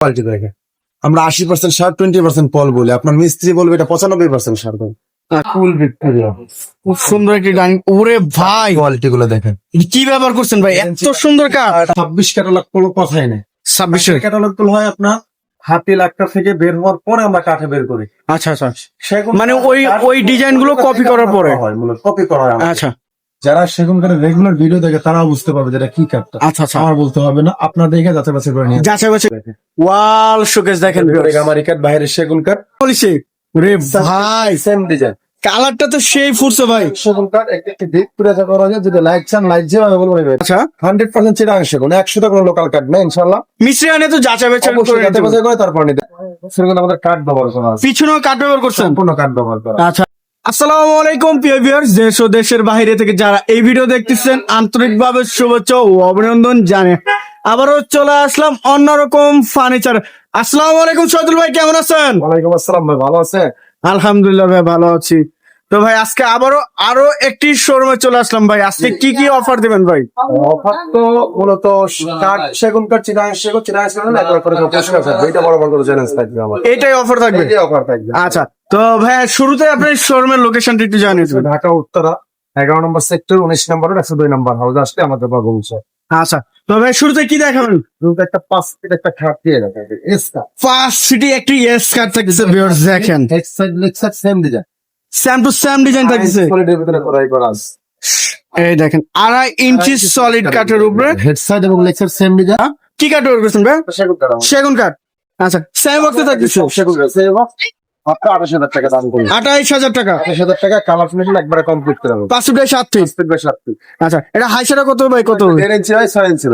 Quality দেখে। আমরা আশি পার্সেন্ট সার টোয়েন্টি পার্সেন্ট পল বলি। আপনার মিস্ত্রি বলবে এটা পঁচানব্বই পার্সেন্ট সার দেন ফুল ভিক্টোরিয়া খুব সুন্দর একটি ডাইনিং ওরে ভাই! কোয়ালিটি গুলো দেখেন। কি ব্যবহার করছেন ভাই? এত সুন্দর কাঠ! ছাব্বিশ ক্যাটালগ কোনো কথাই নেই। ক্যাটালগগুলো হয় আপনার হাতি লাখটা থেকে বের হওয়ার পরে আমরা কাঠে বের করি। আচ্ছা আচ্ছা। মানে ওই ওই ডিজাইনগুলো কপি করার পরে? হয় মূলত কপি করা হয় আচ্ছা। যারা সেগুন কাঠের রেগুলার ভিডিও দেখে তারাও বুঝতে পারবে যেটা কি কাঠটা আচ্ছা আচ্ছা। আমার বলতে হবে না আপনার দেখে যাচাই বাছাই করে নিয়ে যাচাই বাছাই ওয়াল শোকেস দেখেন। আমার বাইরে সেগুন কাঠ বলিছে রে ভাই সেম ডিজাইন কালারটা তো সেই ফুটছে ভাই। সেগুন কাঠ একটা একটি দিক পুরো যা করা যায় যদি লাইট চান লাইট যেভাবে বলব আচ্ছা। হান্ড্রেড পার্সেন্ট চিরাং সেগুন একশো টাকা লোকাল কাঠ না ইনশাল্লাহ মিস্ত্রি আনে তো যাচাই বাছাই করে অবশ্যই যাচাই বাছাই করে তারপর নিতে সেরকম আমাদের কাঠ ব্যবহার করা পিছনেও কাঠ ব্যবহার করছেন? সম্পূর্ণ কাঠ ব্যবহার করা আচ্ছা। আসসালামু আলাইকুম প্রিয় ভিউয়ার্স দেশ ও দেশের বাইরে থেকে যারা এই ভিডিও দেখতেছেন আন্তরিকভাবে শুভেচ্ছা ও অভিনন্দন জানে। আবারও চলে আসলাম অন্যরকম ফার্নিচার আসসালামু আলাইকুম সৈদুল ভাই কেমন আছেন? ওয়ালাইকুম আসসালাম ভাই ভালো আছে আলহামদুলিল্লাহ ভাই ভালো আছি। তো ভাই আজকে আবারও আরও একটি শোরুমে চলে আসলাম ভাই। আজকে কি কি অফার দিবেন ভাই? অফার তো মূলত কাঠ সেগুন কাঠ সেগুন সেগুন একবার করে এটা বড় বড় করে চ্যালেঞ্জ থাকবে আমার। এইটাই অফার থাকবে? এটাই অফার থাকবে। আচ্ছা তো ভাই শুরুতে আপনি শোরুমের লোকেশনটা একটু জানিয়ে দেবেন। ঢাকা উত্তরা এগারো নম্বর সেক্টর উনিশ নম্বর একশো দুই নম্বর হাউস আসলে আমাদের বা বলছে আচ্ছা তো ভাই শুরুতে কি দেখাবেন? রুমটা একটা পাঁচ ফিট একটা খাট দিয়ে রাখবে এসকা ফার্স্ট সিটি একটি এস থাকতেছে ভিউয়ার্স দেখেন। Head side leg side same design same to same design থাকতেছে। সলিডের ভিতরে করাই করা আছে। এই দেখেন আড়াই ইঞ্চি সলিড কাঠের উপরে। হেড সাইড এবং লেগ সাইড সেম ডিজাইন কি কাঠ করছেন ভাই? সেগুন কাঠ সেগুন কাঠ আচ্ছা সেম বক্সে থাকতেছে সেগুন কাঠ সেম মাত্র আঠাশ হাজার টাকা দাম করবে। আঠাইশ হাজার টাকা? আঠাশ হাজার টাকা কালার ফিনিশিং একবারে কমপ্লিট করে দেবো পাঁচ ফুটের সাত ফিট স্পিড বাই সাত ফিট আচ্ছা এটা হাইসাটা কত বাই কত? দেড় ইঞ্চি ছয় ইঞ্চি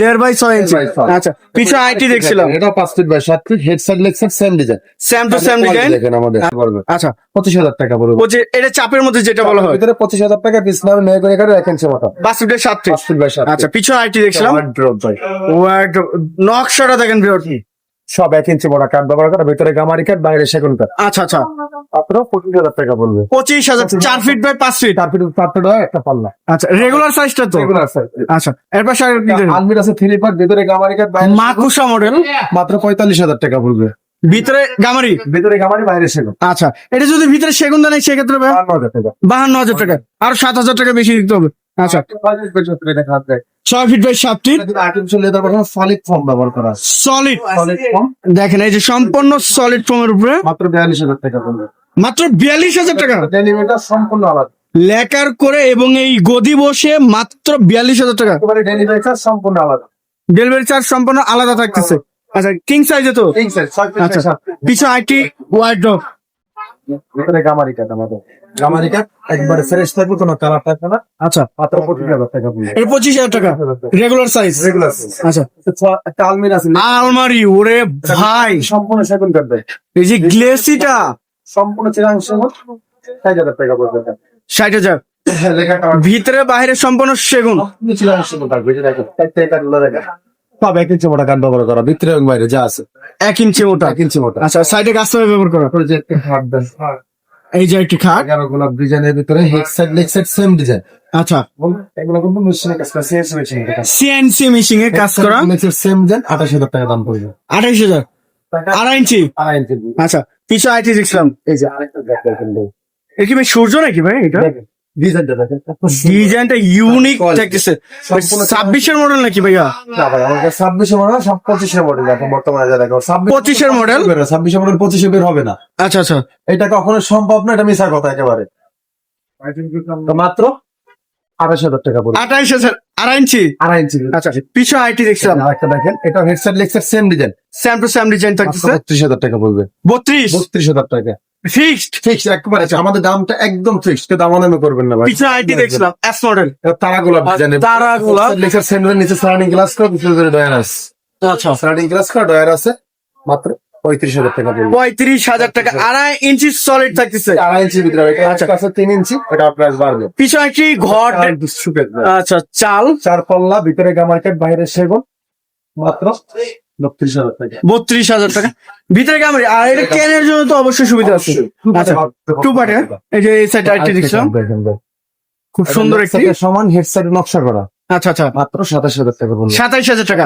দেড় বাই ছয় ইঞ্চি দেড় আচ্ছা পিছনে আইটি দেখছিলাম। এটা পাঁচ ফিট বাই সাত feet head side leg side same design same to same design দেখেন আমাদের। আচ্ছা পঁচিশ হাজার টাকা পড়বে এটা চাপের মধ্যে যেটা বলা হয়। ভিতরে পঁচিশ হাজার টাকা পিস নামে মেয়ে করে ফুটের সাত ফিট পাঁচ ফিট বাই সাত আচ্ছা পিছনে আইটি দেখছিলাম। নকশাটা দেখেন সব এক ইঞ্চি বড় কাঠ ব্যবহার করে ভিতরে গামারি কাঠ বাইরে সেগুন কাঠ আচ্ছা আচ্ছা। পঁচিশ হাজার টাকা পড়বে পঁচিশ হাজার চার ফিট বাই পাঁচ ফিট চার ফিট ফিট হয় একটা পাল্লা। আচ্ছা রেগুলার সাইজটা তো? এগুলো আছে আচ্ছা এর পাশে আলমির আছে থ্রি পার্ট ভিতরে গামারি কাঠ বাইরে মাকুসা মডেল মাত্র পঁয়তাল্লিশ হাজার টাকা পড়বে ভিতরে গামারি? ভিতরে গামারি বাইরে সেগুন। আচ্ছা এটা যদি ভিতরে সেগুন দেয় সেক্ষেত্রে বান্ন হাজার টাকা। বাহান্ন হাজার টাকা। আর সাত হাজার টাকা বেশি দিতে হবে। আচ্ছা। ছয় ফিট বাই সাত ফিট আর্টিফিশিয়াল লেদার বসানো সলিড ফর্ম ব্যবহার করা সলিড সলিড ফর্ম দেখেন এই যে সম্পূর্ণ সলিড ফর্মের উপরে। মাত্র বিয়াল্লিশ হাজার টাকা মাত্র বিয়াল্লিশ হাজার টাকা। ডেলিভারিটা সম্পূর্ণ আলাদা। লেকার করে এবং এই গদি বসে মাত্র বিয়াল্লিশ হাজার টাকা। একেবারে ডেলিভারিটা সম্পূর্ণ আলাদা। ডেলিভারি চার্জ সম্পূর্ণ আলাদা থাকতেছে। আচ্ছা কিং সাইজে তো? ছয় ফিট আচ্ছা পিছু আইটি ওয়াইড্রপ ভিতরে গামারি আমাদের। গামারি একবারে ফ্রেশ থাকবে কোনো কালার থাকবে না। আচ্ছা মাত্র পঁচিশ হাজার টাকা এটা পঁচিশ হাজার টাকা রেগুলার সাইজ রেগুলার আচ্ছা একটা আলমির আছে। আলমারি ওরে ভাই। সম্পূর্ণ সেগুন কাঠ এই যে গ্লেসিটা। সম্পূর্ণ চিরাং সেগুন ষাট হাজার টাকা পড়বে। ষাট হাজার। লেখাটা ভিতরে বাইরে সম্পূর্ণ সেগুন। সম্পূর্ণ চিরাং সেগুন থাকবে সব এক ইঞ্চি মোটা কাঠ ব্যবহার করা ভিতরে এবং বাইরে যা আছে। এক ইঞ্চি মোটা। এক ইঞ্চি মোটা। আচ্ছা সাইডে কাস্টমার ব্যবহার করা? যে একটা খাট দেন। এই যে একটি খাট? এগারো গোলাপ ডিজাইনের ভিতরে head side leg side same design আচ্ছা। এগুলো কিন্তু মেশিনে কাজ করে সিএনসি মেশিনে সিএনসি মেশিং এ কাজ করা? সেম ডিজাইন আঠাশ হাজার টাকা দাম পড়বে। আঠাইশ হাজার? আড়াই ইঞ্চি? আড়াই ইঞ্চি। আচ্ছা পিছু আইটি দেখছিলাম এই যে। আরেকটা দেখ দেখেন এ কি ভাই সূর্য নাকি ভাই এটা? ডিজাইনটা দেখেন ডিজাইনটা ইউনিক. থাকতেছে ছাব্বিশের মডেল নাকি ভাইয়া? না ভাই মডেল সব পঁচিশে মডেল এখন বর্তমানে যা দেখো। পঁচিশের মডেল পঁচিশে বের হবে না। আচ্ছা আচ্ছা। এটা কখনো সম্ভব না এটা মিশা কথা একেবারে। মাত্র আঠাশ হাজার টাকা পড়বে হাজার আড়াই ইঞ্চি? আড়াই ইঞ্চি। আচ্ছা পিছু আইটি দেখছিলাম। আরেকটা দেখেন এটা headset same design same to same design থাকতেছে। বত্রিশ হাজার টাকা পড়বে বত্রিশ? বত্রিশ হাজার টাকা। ফিক্সড ফিক্স একবারে আমাদের দামটা একদম ফিক্স দাম দামে করবেন না ভাই। পিছু আইটি দেখছিলাম এস মডেল তারা গোলাপ ডিজাইন তারা গোলাপ। লেগসেট সেম নিচে সারাউন্ডিং গ্লাস করা ভিতরে ডয়ার আছে। আচ্ছা। সারাউন্ডিং গ্লাস করা ডয়ার আছে মাত্র পঁয়ত্রিশ হাজার টাকা পঁয়ত্রিশ হাজার টাকা আড়াই ইঞ্চি সলিড থাকতেছে। আড়াই ইঞ্চি ভিতরে। এটা আছে তিন ইঞ্চি ওটা প্রাইস বাড়বে। পিছু একটি ঘর? আচ্ছা চাল। চার পল্লা ভিতরে গামার্কেট বাইরে সেগুন মাত্র বত্রিশ হাজার টাকা। ভিতরে কেমন আর এটা কেনার জন্য তো অবশ্যই সুবিধা আছে। আচ্ছা টু পার্টে এই যে এই সাইড আইটি দেখছিলাম। খুব সুন্দর একটি। সমান হেডসেট নকশা করা। আচ্ছা আচ্ছা। মাত্র সাতাশ হাজার টাকা সাতাইশ হাজার টাকা।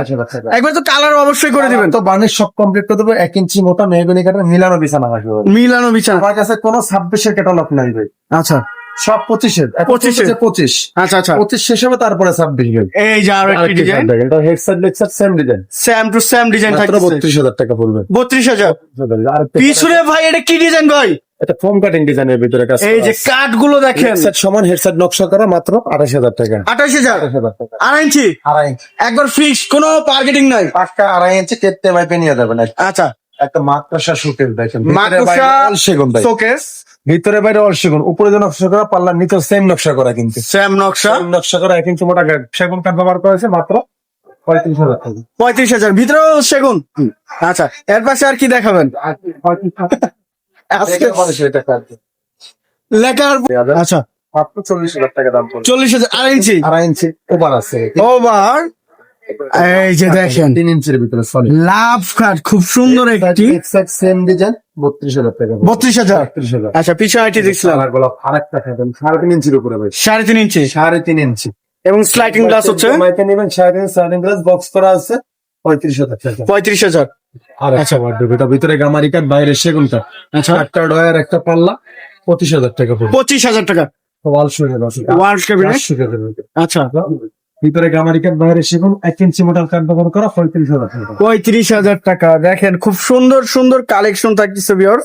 একবার তো কালার অবশ্যই করে দিবেন। তো বানের সব কমপ্লিট করে দেবো। এক ইঞ্চি মোটা মেহগনি কাটার মিলানো বিছানা আসবে মিলানো বিছানা। আমার কাছে কোনো ছাব্বিশের ক্যাটালগ নাই ভাই। আচ্ছা। সব পঁচিশের। পঁচিশের। পঁচিশ। আচ্ছা আচ্ছা। পঁচিশ শেষ হবে তারপরে ছাব্বিশ এই যে আরও একটি ডিজাইন এটা headset Lexar same design same to same design থাকছে বত্রিশ হাজার টাকা পড়বে বত্রিশ হাজার। পিছনে ভাই এটা কি ডিজাইন ভাই? এটা ফোম কাটিং ডিজাইনের ভিতরে কাজ এই যে কাঠগুলো দেখেন। হেডসেট সমান হেডসেট নকশা করা মাত্র আঠাশ হাজার টাকা। আঠাশ হাজার? আড়াই ইঞ্চি? আড়াই ইঞ্চি। একবার ফিক্স কোনো মার্কেটিং নাই। পাক্কা আড়াই ইঞ্চি কেটে মাইপে নিয়ে যাবেন। আচ্ছা। একটা মাকড়সা শুকের দেখেন। মাকড়সা শোকেস ভিতরে বাইরে অল সেগুন উপরে যে নকশা করা পাল্লার নিচে সেম নকশা করা কিন্তু। স্যাম নকশা? নকশা করা এক ইঞ্চি মোটা সেগুন কাঠ ব্যবহার করেছে মাত্র পঁয়ত্রিশ হাজার পঁয়ত্রিশ হাজার। ভিতরেও সেগুন? আচ্ছা এর পাশে আর কি দেখাবেন। লেখার আচ্ছা। মাত্র চল্লিশ হাজার টাকা দাম চল্লিশ হাজার আড়াই ইঞ্চি। আড়াই ইঞ্চি। ওভার আছে। ওভার? এই যে দেখেন তিন ইঞ্চির ভিতরে সরি লাভ খুব সুন্দর একটি। সেম ডিজাইন বত্রিশ হাজার টাকা। বত্রিশ হাজার? আচ্ছা পিছনে একটি দেখছিলাম। কালারগুলো আরেকটা খাবেন সাড়ে তিন ইঞ্চির উপরে ভাই। সাড়ে তিন ইঞ্চি? সাড়ে তিন ইঞ্চি। এবং স্লাইডিং গ্লাস হচ্ছে? মাইকে নেবেন সাড়ে তিন সাড়ে গ্লাস বক্স করা আছে পঁয়ত্রিশ হাজার টাকা। পঁয়ত্রিশ হাজার। আর আচ্ছা। এটা ভিতরে গামারি কাঠ বাইরে সেগুন কাঠ আচ্ছা। একটা ডয়ার একটা পাল্লা পঁচিশ হাজার টাকা পড়বে। পঁচিশ হাজার টাকা। ওয়াল শুয়ে ক্যাবিনেট আচ্ছা। ভিতরে গামারি কাঠ বাইরে সেগুন এক ইঞ্চি মোটার কাঠ ব্যবহার করা পঁয়ত্রিশ হাজার টাকা। পঁয়ত্রিশ হাজার টাকা। দেখেন খুব সুন্দর সুন্দর কালেকশন থাকতেছে বিয়র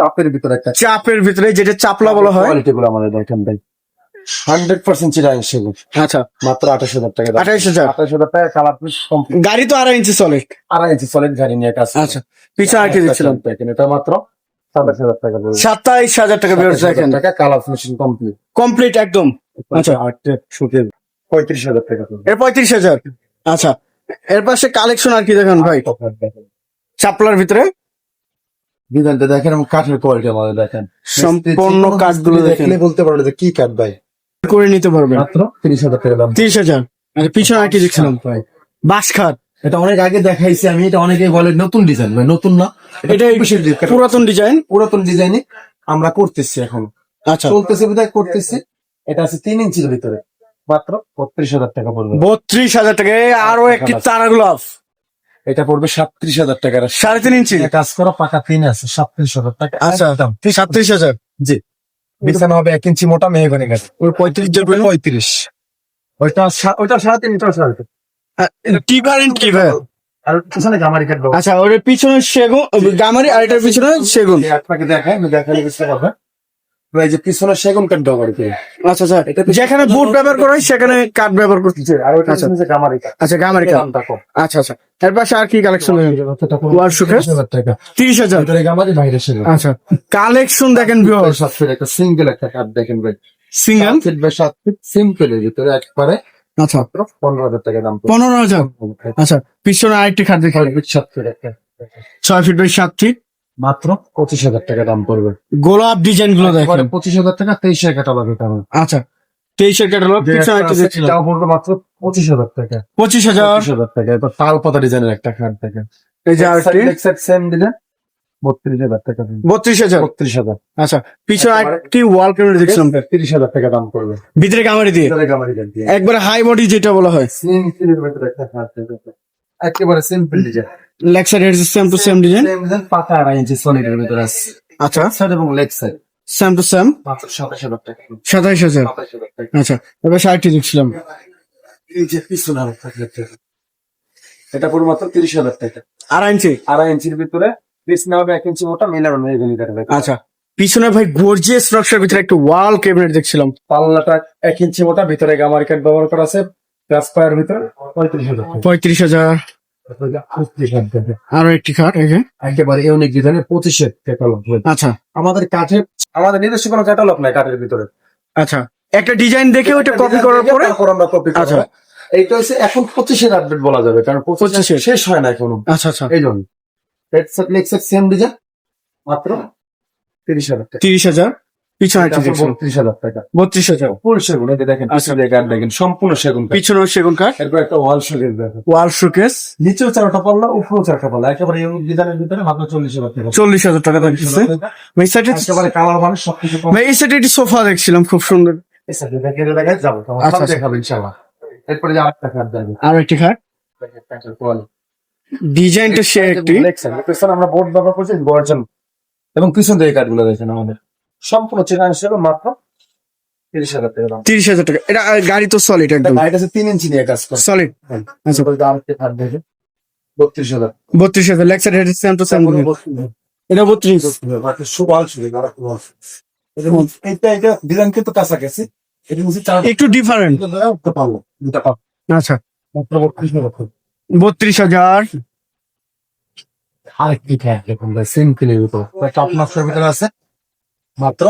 টাপের ভিতরে একটা চাপের ভিতরে যেটা চাপলা বলা হয়। আমাদের দেখেন ভাই। হান্ড্রেড পার্সেন্ট চিরাং সেগুন। আচ্ছা। মাত্র আঠাশ হাজার টাকা দাম। আঠাইশ হাজার। আঠাশ হাজার টাকা কালার কমপ্লিট গাড়ি তো আড়াই ইঞ্চি চলে আড়াই ইঞ্চি সলিড গাড়ি নিয়ে কাজ আচ্ছা পিছনে আর কি দেখছিলাম দেখেন এটা মাত্র সাতাশ হাজার টাকা সাতাইশ হাজার টাকা টাকা কালার ফিনিশিং কমপ্লিট কমপ্লিট একদম। আচ্ছা। পঁয়ত্রিশ হাজার টাকা এর পঁয়ত্রিশ হাজার? আচ্ছা এর পাশে কালেকশন আর কি দেখেন ভাই? চাপলার ভিতরে? ডিজাইনটা দেখেন কাঠের কোয়ালিটি আমাদের দেখেন। সম্পূর্ণ কাঠগুলো দেখেন। বলতে পারবে যে কি কাঠ ভাই। করে নিতে পারবেন। মাত্র তিরিশ হাজার টাকা দাম। তিরিশ হাজার? আচ্ছা পিছনে আর কি দেখছিলাম? ভাই। বাস খাট এটা অনেক আগে দেখাইছি আমি এটা অনেকে বলে নতুন ডিজাইন ভাই নতুন না। এটা পুরাতন ডিজাইন পুরাতন ডিজাইনে আমরা করতেছি এখন। আচ্ছা। চলতেছে বিধায় করতেছি। এটা আছে তিন ইঞ্চির ভিতরে। মাত্র বত্রিশ হাজার টাকা পড়বে। বত্রিশ হাজার টাকা। আরও একটি তারা গ্লাভ এটা পড়বে সাতত্রিশ হাজার টাকা সাড়ে তিন ইঞ্চি। কাজ করা পাকা তিন আছে সাতত্রিশ হাজার টাকা। আচ্ছা। সাতত্রিশ হাজার। জি। বিছানা হবে এক ইঞ্চি মোটা মেহগনি গাছ। ওই পঁয়ত্রিশ হাজার পঁয়ত্রিশ। ওইটা ওইটা সাড়ে তিন ওইটা সাড়ে তিন। ডিফারেন্ট কি ভাই? আর পিছনে গামারি কাটবো। আচ্ছা ওর পিছনে সেগুন গামারি আর এটার পিছনে সেগুন। আপনাকে দেখাই আমি দেখালে বুঝতে পারবে এই যে পিছনে সেগুন কাঠ ব্যবহার করি আচ্ছা আচ্ছা যেখানে বুট ব্যবহার করা হয় সেখানে কাঠ ব্যবহার আর আচ্ছা। হচ্ছে গামারি আচ্ছা গামারি কাঠ আচ্ছা আচ্ছা। এর পাশে আর কি কালেকশন গামারি বাইরে আচ্ছা। কালেকশন দেখেন একটা সিঙ্গেল একটা কাঠ দেখেন ভাই। সিঙ্গেল সাত ফিট সিম্পল এর ভিতরে একবারে। আচ্ছা। পনেরো হাজার টাকা দাম। পনেরো হাজার? আচ্ছা পিছনে আরেকটি খাট দেখি। সাত ফিট। ছয় ফিট বাই সাত ফিট। মাত্র পঁচিশ হাজার টাকা দাম পড়বে। গোলাপ ডিজাইনগুলো দেখেন। পঁচিশ হাজার টাকা তেইশ লাগবে কারণ আচ্ছা তেইশের ক্যাটালগ পড়বে মাত্র পঁচিশ হাজার টাকা। পঁচিশ হাজার? হাজার টাকা এবার তাল পাতা ডিজাইনের একটা খাট এই যে সেম ডিজাইন বত্রিশ হাজার টাকা বত্রিশ হাজার? বত্রিশ হাজার। আচ্ছা পিছনে একটি ওয়াল ক্যামেরা দেখছিলাম। তিরিশ হাজার টাকা দাম পড়বে। ভিতরে দিয়ে? একবারে হাই বডি যেটা বলা হয়। একেবারে simple design leg side same to same design same design পাকা আড়াই ইঞ্চি সলিডের ভিতরে আছে। আচ্ছা। সাইড এবং leg side same to same সাতাশ হাজার আচ্ছা এবার সাইডটি দেখছিলাম। এটা পুরো মাত্র তিরিশ হাজার টাকা। আড়াই ইঞ্চি? আড়াই ইঞ্চির ভিতরে পিছনে হবে এক ইঞ্চি মোটা নেই আচ্ছা পিছনে ভাই গর্জিয়াস নকশার ভিতরে একটা ওয়াল ক্যাবিনেট দেখছিলাম। পাল্লাটা এক ইঞ্চি মোটা ভিতরে গামারি কাঠ ব্যবহার করা আছে। গ্লাস পায়ের ভিতরে পঁয়ত্রিশ হাজার পঁয়ত্রিশ হাজার। আরও একটি যে। একেবারে ইউনিক ডিজাইনের পঁচিশের ক্যাটালগ আচ্ছা। আমাদের কাঠে আমাদের নিজস্ব কোনো ক্যাটালগ নাই কাঠের ভিতরে। আচ্ছা। একটা ডিজাইন দেখে ওইটা কপি করার পরে আমরা কপি আচ্ছা। এইটা হচ্ছে এখন পঁচিশের আপডেট বলা যাবে কারণ পঁচিশের। শেষ হয় না এখনও। আচ্ছা আচ্ছা। এই জন্য। সেম ডিজাইন মাত্র তিরিশ হাজার তিরিশ হাজার। পিছনে একটি বত্রিশ হাজার টাকা। বত্রিশ হাজার। ফুল সেগুন দেখেন আচ্ছা। পিছনে কাঠ দেখেন সম্পূর্ণ সেগুন কাঠ। পিছনেও সেগুন কাঠ। এরপর একটা ওয়াল শোকেস দেখেন। Wall showcase. নিচেও চারটা পাল্লা উপরেও চারটা পাল্লা। একেবারে ইউনিক ডিজাইনের ভিতরে মাত্র চল্লিশ হাজার টাকা। চল্লিশ হাজার টাকা দেখতেছে। এই সাইডে একেবারে কালার মানে সবকিছু এই সাইডে একটি সোফা দেখছিলাম খুব সুন্দর। দেখে দেখে যাব আচ্ছা, আচ্ছা। দেখাবো ইনশাআল্লাহ। এরপরে আরেকটা কার্ড দেখাবো আর একটি খাট ডিজাইনটা সে একটি। আমরা বোর্ড ব্যবহার করছি গর্জন। এবং পিছন থেকে কার্ডগুলো দেখেন আমাদের। সম্পূর্ণ চেনা হিসেবে মাত্র তিরিশ হাজার টাকা দাম। তিরিশ হাজার টাকা। এটা গাড়ি তো সলিড একদম। গাড়িটা আছে তিন ইঞ্চি নিয়ে কাজ করে। সলিড আচ্ছা দাম বত্রিশ হাজার। বত্রিশ হাজার। লেক্সার হেড সেম টু সেম এটা বত্রিশ সুবাল এটা এটা ডিজাইন কিন্তু কাছাকাছি। এটা হচ্ছে একটু ডিফারেন্ট পাবো পাবো আচ্ছা। বত্রিশ হাজার উপর টপ মাস্টার ভিতরে আছে। মাত্র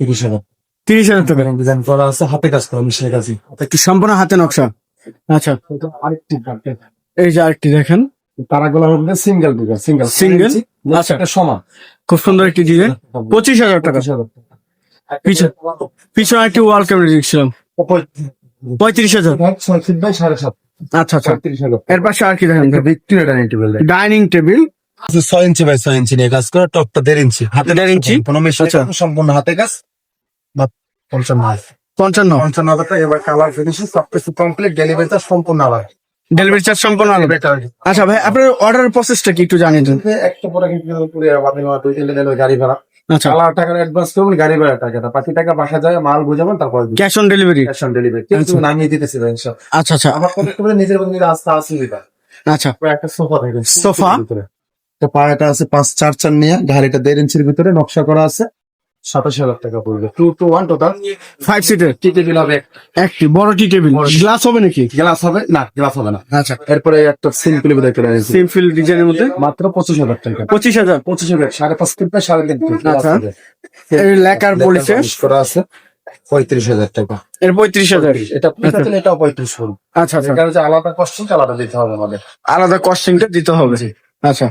তিরিশ হাজার। তিরিশ হাজার টাকা। ডিজাইন করা আছে হাতে কাজ করা মিশিয়ে কাছে একটু সম্পূর্ণ হাতে নকশা। আচ্ছা। আরেকটি এই যে আরেকটি দেখেন। তারাগুলো হবে সিঙ্গেল বিঘা সিঙ্গেল Single? আচ্ছা। সমান। খুব সুন্দর একটি ডিজাইন পঁচিশ হাজার টাকা। পিছনে পিছনে একটি ওয়াল ক্যামেরা দেখছিলাম। পঁয়ত্রিশ হাজার। ছয় ফিট বাই সাড়ে সাত। আচ্ছা আচ্ছা। এর পাশে আর কি দেখেন? ডাইনিং টেবিল ডাইনিং টেবিল ছয় ইঞ্চি বাই ছয় ইঞ্চি নিয়ে কাজ করে টপটা দেড় ইঞ্চি। হাতে দেড় ইঞ্চি? কোনো মেশিন আচ্ছা। সম্পূর্ণ হাতে কাজ বা পঞ্চান্ন পঞ্চান্ন? পঞ্চান্ন হাজার টাকা এবার কালার ফিনিশিং সবকিছু কমপ্লিট ডেলিভারিটা সম্পূর্ণ আলাদা। ডেলিভারি চার্জ সম্পূর্ণ আলাদা? আচ্ছা ভাই আপনার অর্ডার প্রসেসটা কি একটু জানিয়ে দিন? একটা পরে কিন্তু পুরো আপনি দুই দিন গাড়ি ভাড়া। আচ্ছা। টাকার অ্যাডভান্স করবেন গাড়ি ভাড়া টাকাটা। বাকি টাকা বাসা যায় মাল বুঝাবেন তারপর cash on delivery cash on delivery কিন্তু। নামিয়ে দিতেছি ভাই আচ্ছা আচ্ছা। আমার নিজের আছে আচ্ছা। একটা সোফা সোফা? তো পায়াটা আছে পাঁচ চার চার নিয়ে গাড়িটা দেড় ইঞ্চির ভিতরে নকশা করা আছে। সাতাশ হাজার টাকা পড়বে। Two two one total five সিটের টি টেবিল হবে একটি বড় টি টেবিল। গ্লাস হবে নাকি? গ্লাস হবে? না গ্লাস হবে না। আচ্ছা। এরপরে একটা সিম্পল দেখতে রয়েছে সিম্পল ডিজাইনের মধ্যে? মাত্র পঁচিশ হাজার টাকা। পঁচিশ হাজার? পঁচিশ হাজার সাড়ে পাঁচ ফিট সাড়ে তিন ফিট আচ্ছা। লেকার লেকার করা আছে। পঁয়ত্রিশ হাজার টাকা। এর পঁয়ত্রিশ হাজার। এটা এটাও পঁয়ত্রিশ আচ্ছা আচ্ছা। যে আলাদা কস্টিং আলাদা দিতে হবে আমাদের। আলাদা কস্টিংটা দিতে হবে। আচ্ছা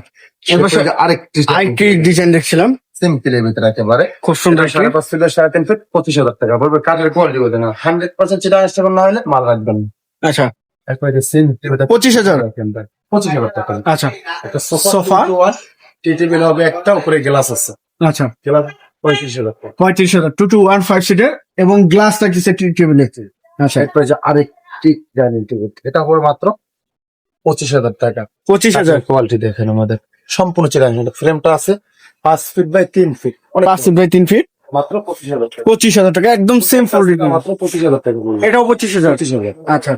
এরপরে আরেকটি আরেকটি ডিজাইন দেখছিলাম। সিম্পলের ভিতরে একেবারে। খুব সুন্দর সাড়ে পাঁচ ফিট সাড়ে তিন ফিট পঁচিশ হাজার টাকা। বলবে কাঠের কোয়ালিটি বলতে না। হান্ড্রেড পার্সেন্ট চিটা আসতে না হলে মাল রাখবেন। আচ্ছা। এরপরে যে পঁচিশ হাজার? পঁচিশ হাজার টাকা। আচ্ছা। একটা সোফা? টি টেবিল হবে একটা উপরে গ্লাস আছে। আচ্ছা। গ্লাস পঁয়ত্রিশ হাজার পঁয়ত্রিশ হাজার। টু টু ওয়ান ফাইভ সিটের এবং গ্লাস থাকছে টি টেবিল আচ্ছা। এরপরে আরেকটি ডাইনিং টেবিল এটা হবে মাত্র পঁচিশ হাজার টাকা। পঁচিশ হাজার? কোয়ালিটি দেখেন আমাদের। সম্পূর্ণ চিরাং ফ্রেমটা আছে পাঁচ ফিট বাই তিন ফিট পাঁচ ফিট বাই তিন ফিট মাত্র পঁচিশ হাজার টাকা। পঁচিশ হাজার টাকা একদম সেম মাত্র পঁচিশ হাজার টাকা। এটাও পঁচিশ হাজার? পঁচিশ হাজার। আচ্ছা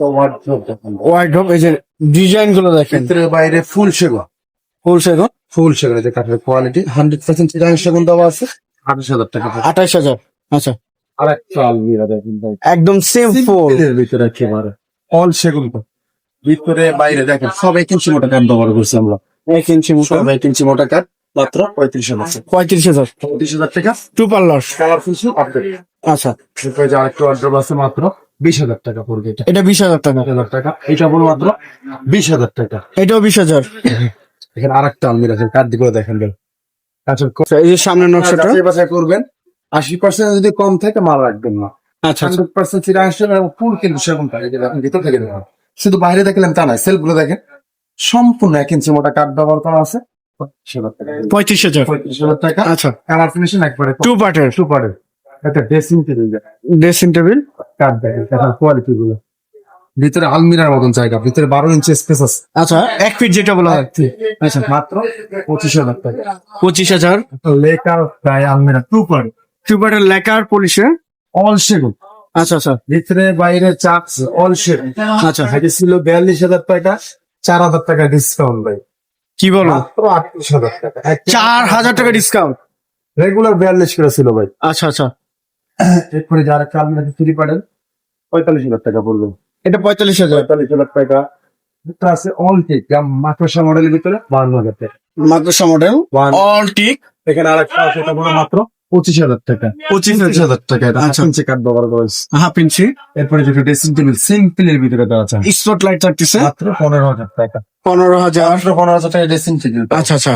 তো wardrobe দেখেন। ওয়াইড এই যে ডিজাইনগুলো দেখেন। ভিতরে বাইরে ফুল সেগুন। ফুল সেগুন? ফুল সেগুন যে কাঠের কোয়ালিটি হান্ড্রেড পার্সেন্ট চিরাং সেগুন দেওয়া আছে। আঠাশ হাজার টাকা আঠাশ হাজার আচ্ছা। আলমিরা দেখেন একদম সেম ভিতরে একেবারে। অল সেগুন। ভিতরে বাইরে দেখেন সব এক ইঞ্চি মোটা কাঠ ব্যবহার করছি আমরা। এক ইঞ্চি সব এক ইঞ্চি মোটা কাঠ মাত্র পঁয়ত্রিশ হাজার পঁয়ত্রিশ হাজার? পঁয়ত্রিশ হাজার টাকা। টু পার্লার কালারফুল আপডেট আচ্ছা। যে আরেকটা অর্ডার আছে মাত্র বিশ হাজার টাকা পড়বে এটা এটা বিশ হাজার টাকা। হাজার টাকা। এটা পড়বে মাত্র বিশ হাজার টাকা। এটাও বিশ হাজার। এখানে আরেকটা আলমিরা আছে কাঠ দিয়ে দেখেন বের আচ্ছা, এই যে সামনের নকশাটা? বাছাই করবেন। আশি পার্সেন্ট যদি কম থাকে মাল রাখবেন না। আচ্ছা আচ্ছা। হান্ড্রেড পার্সেন্ট চিরা ফুল কিন্তু সেরকম থাকে আপনি ভিতর থেকে শুধু বাইরে দেখলেন তা নয় সেলফগুলো দেখেন। সম্পূর্ণ এক ইঞ্চি মোটা কাঠ ব্যবহার করা আছে। পঁয়ত্রিশ হাজার পঁয়ত্রিশ হাজার। টাকা। আচ্ছা। কালার ফিনিশিং একবারে টু পার্টের সুপারের একটা ড্রেসিং টেবিল ড্রেসিং টেবিল কাঠ দেখেন কোয়ালিটি গুলো। ভিতরে আলমিরার মতন জায়গা। ভিতরে বারো ইঞ্চি স্পেস আছে। আচ্ছা এক ফিট যেটা বলা হয়। আচ্ছা মাত্র পঁচিশ হাজার টাকা। পঁচিশ হাজার। লেকার প্রায় আলমিরা। টু পার টু পার্টের লেকার পলিশে অল সেগুন আচ্ছা আচ্ছা। ভিতরে বাইরে চাপ অল সেগুন আচ্ছা। আগে ছিল বিয়াল্লিশ হাজার টাকা চার হাজার টাকা ডিসকাউন্ট ভাই। কি বলো? মাত্র আটত্রিশ হাজার টাকা। চার হাজার টাকা ডিসকাউন্ট রেগুলার বিয়াল্লিশ করে ছিল ভাই। আচ্ছা আচ্ছা। এরপরে যারা চাল মেরে ফ্রি পারেন। পঁয়তাল্লিশ হাজার টাকা পড়ল এটা পঁয়তাল্লিশ হাজার। পঁয়তাল্লিশ হাজার টাকা। আছে অল টিক মাকড়সা মডেলের ভিতরে বান্ন হাজার টাকা। মাদ্রাসা মডেল অল টিক এখানে আরেকটা আছে এটা মাত্র পঁচিশ হাজার টাকা। পঁচিশ হাজার টাকা আচ্ছা। আচ্ছা কার্ড ব্যবহার করেছে হাফ ইঞ্চি? এরপরে যেটা ড্রেসিং টেবিল সিম্পলের ভিতরে দেওয়া আছে। স্পট লাইট থাকতেছে? মাত্র পনেরো হাজার টাকা। পনেরো হাজার? মাত্র পনেরো হাজার টাকা ড্রেসিং টেবিল আচ্ছা আচ্ছা।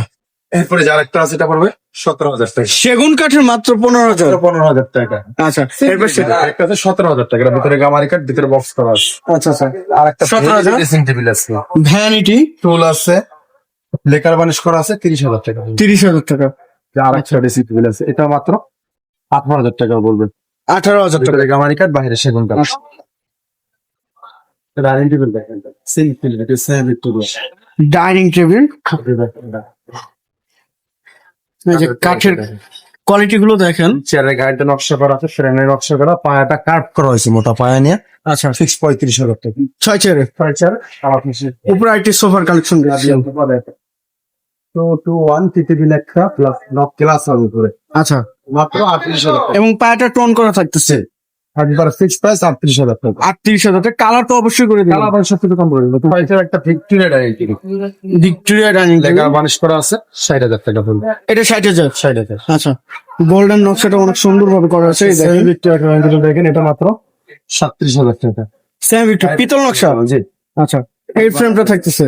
এরপরে যে আরেকটা আছে এটা পড়বে সতেরো হাজার টাকা। সেগুন কাঠের মাত্র পনেরো হাজার? পনেরো হাজার টাকা। আচ্ছা এরপর একটা আছে সতেরো হাজার টাকা। ভিতরে গামারি কাঠ ভিতরে বক্স করা আছে। আচ্ছা আচ্ছা। আর একটা 17,000 ড্রেসিং টেবিল আছে। ভ্যানিটি টুল আছে। লেকার বানিশ করা আছে তিরিশ হাজার টাকা। তিরিশ হাজার টাকা। আর একটা ড্রেসিং টেবিল আছে এটা মাত্র আঠারো হাজার টাকা বলবেন। আঠারো হাজার টাকা। গামারি কাঠ বাইরে সেগুন কাঠ ডাইনিং টেবিল দেখেন সিম্পল এটা সেম একটু ডাইনিং টেবিল এই যে কাঠের কোয়ালিটি গুলো দেখেন। চেয়ারের গাড়িটা নকশা করা আছে ফ্রেমের নকশা করা পায়াটা কার্ভ করা হয়েছে মোটা পায়া নিয়ে। আচ্ছা। ফিক্স পঁয়ত্রিশ হাজার টাকা। ছয় চেয়ারে আমার খুশি উপরে একটি সোফার collection two two one TTV লেখা প্লাস নক ক্লাস হবে উপরে আচ্ছা। মাত্র আটত্রিশ হাজার টাকা। এবং পায়াটা টোন করা থাকতেছে। একবার ফিক্স প্রাইস আটত্রিশ হাজার টাকা। আটত্রিশ হাজার টাকা। কালার তো অবশ্যই করে কম একটা Victoria dining table Victoria dining লেখা বানিশ করা আছে। ষাট হাজার টাকা পড়বে এটা ষাট হাজার। ষাট হাজার। আচ্ছা। গোল্ডেন নকশাটা অনেক সুন্দর ভাবে করা আছে। এই দেখেন। ভিক্টোরিয়া ডাইনিং টেবিল দেখেন এটা মাত্র সাতত্রিশ হাজার টাকা। সেম পিতল নকশা? জি। আচ্ছা। এই ফ্রেমটা থাকতেছে।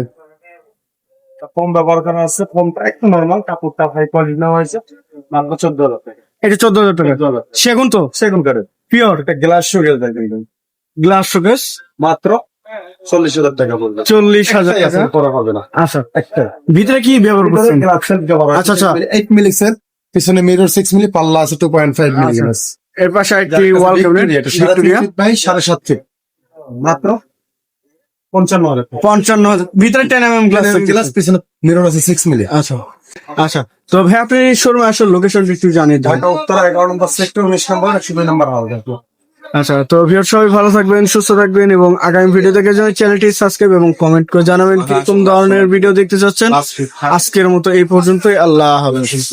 কম ব্যবহার করা আছে। কমটা একটু নর্মাল কাপড়টা হাই কোয়ালিটি নেওয়া হয়েছে মাত্র চোদ্দ হাজার টাকা। এটা চোদ্দ হাজার টাকা? সেগুন তো? সেগুন কাঠের পিওর এটা গ্লাস দেখেন গ্লাস শোকেস মাত্র চল্লিশ হাজার টাকা চল্লিশ হাজার টাকা? করা হবে না। আচ্ছা। একটা। ভিতরে কি ব্যবহার করছেন? আচ্ছা, আচ্ছা। এইট পিছনে মিরর সিক্স মিলি পাল্লা আছে টু পয়েন্ট ফাইভ মিলি। এর পাশে একটি ওয়াল ক্যাবিনেট সাড়ে সাত ফিট মাত্র পঞ্চান্ন হাজার পঞ্চান্ন হাজার। ভিতরে ten M M glass glass পিছনে মিরর আছে সিক্স মিলি আচ্ছা আচ্ছা। তো ভাই আপনি শোরুমে আসার লোকেশন একটু জানিয়ে দেন। ঢাকা উত্তর এগারো নম্বর সেক্টর উনিশ নম্বর একশো দুই নম্বর হাল আচ্ছা তো ভিউয়ার সবাই ভালো থাকবেন সুস্থ থাকবেন এবং আগামী ভিডিও থেকে জন্য চ্যানেলটি সাবস্ক্রাইব এবং কমেন্ট করে জানাবেন। কীরকম ধরনের ভিডিও দেখতে চাচ্ছেন? আজকের মতো এই পর্যন্তই। আল্লাহ হাফেজ।